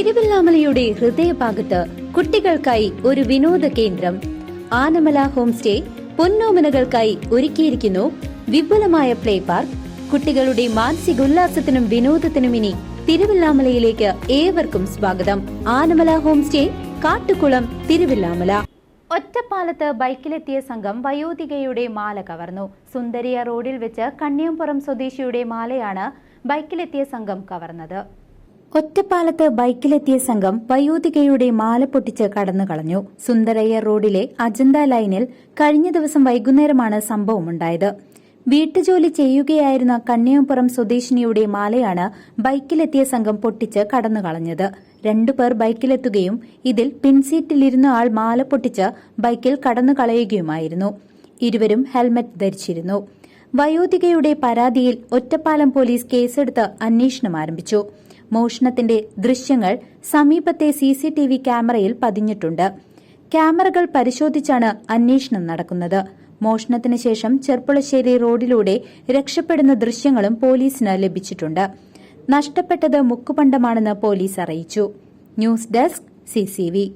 തിരുവല്ലാമലയുടെ ഹൃദയഭാഗത്ത് കുട്ടികൾക്കായി ഒരു വിനോദ കേന്ദ്രം. ആനമല ഹോം സ്റ്റേ പൊന്നോമനകൾക്കായി ഒരുക്കിയിരിക്കുന്നു വിപുലമായ പ്ലേ പാർക്ക്. കുട്ടികളുടെ മാനസികോല്ലാസത്തിനും വിനോദത്തിനും ഇനി തിരുവല്ലാമലയിലേക്ക് ഏവർക്കും സ്വാഗതം. Anamala home stay Kattukulam Thiruvilwamala. ഒറ്റപ്പാലത്ത് ബൈക്കിലെത്തിയ സംഘം വയോധികയുടെ മാല കവർന്നു. സുന്ദരിയ റോഡിൽ വെച്ച് കണ്ണിയമ്പുറം സ്വദേശിയുടെ മാലയാണ് ബൈക്കിലെത്തിയ സംഘം കവർന്നത്. ഒറ്റപ്പാലത്ത് ബൈക്കിലെത്തിയ സംഘം വയോധികയുടെ മാല പൊട്ടിച്ച് കടന്നു കളഞ്ഞു. സുന്ദരയ്യ റോഡിലെ അജന്ത ലൈനിൽ കഴിഞ്ഞ ദിവസം വൈകുന്നേരമാണ് സംഭവമുണ്ടായത് വീട്ടുജോലി ചെയ്യുകയായിരുന്ന കണ്ണിയമ്പുറം സ്വദേശിനിയുടെ മാലയാണ് ബൈക്കിലെത്തിയ സംഘം പൊട്ടിച്ച് കടന്നു കളഞ്ഞത്. രണ്ടുപേർ ബൈക്കിലെത്തുകയും ഇതിൽ പിൻസീറ്റിലിരുന്ന ആൾ മാല പൊട്ടിച്ച് ബൈക്കിൽ കടന്നു കളയുകയുമായിരുന്നു. ഇരുവരും ഹെൽമറ്റ് ധരിച്ചിരുന്നു. വയോധികയുടെ പരാതിയിൽ ഒറ്റപ്പാലം പോലീസ് കേസെടുത്ത് അന്വേഷണം ആരംഭിച്ചു. മോഷണത്തിന്റെ ദൃശ്യങ്ങൾ സമീപത്തെ സിസിടിവി ക്യാമറയിൽ പതിഞ്ഞിട്ടുണ്ട്. ക്യാമറകൾ പരിശോധിച്ചാണ് അന്വേഷണം നടക്കുന്നത്. മോഷണത്തിന് ശേഷം ചെർപ്പുളശ്ശേരി റോഡിലൂടെ രക്ഷപ്പെടുന്ന ദൃശ്യങ്ങളും പോലീസിന് ലഭിച്ചിട്ടുണ്ട്. നഷ്ടപ്പെട്ടത് മുക്കുപണ്ടമാണെന്ന് പോലീസ് അറിയിച്ചു. News desk CCV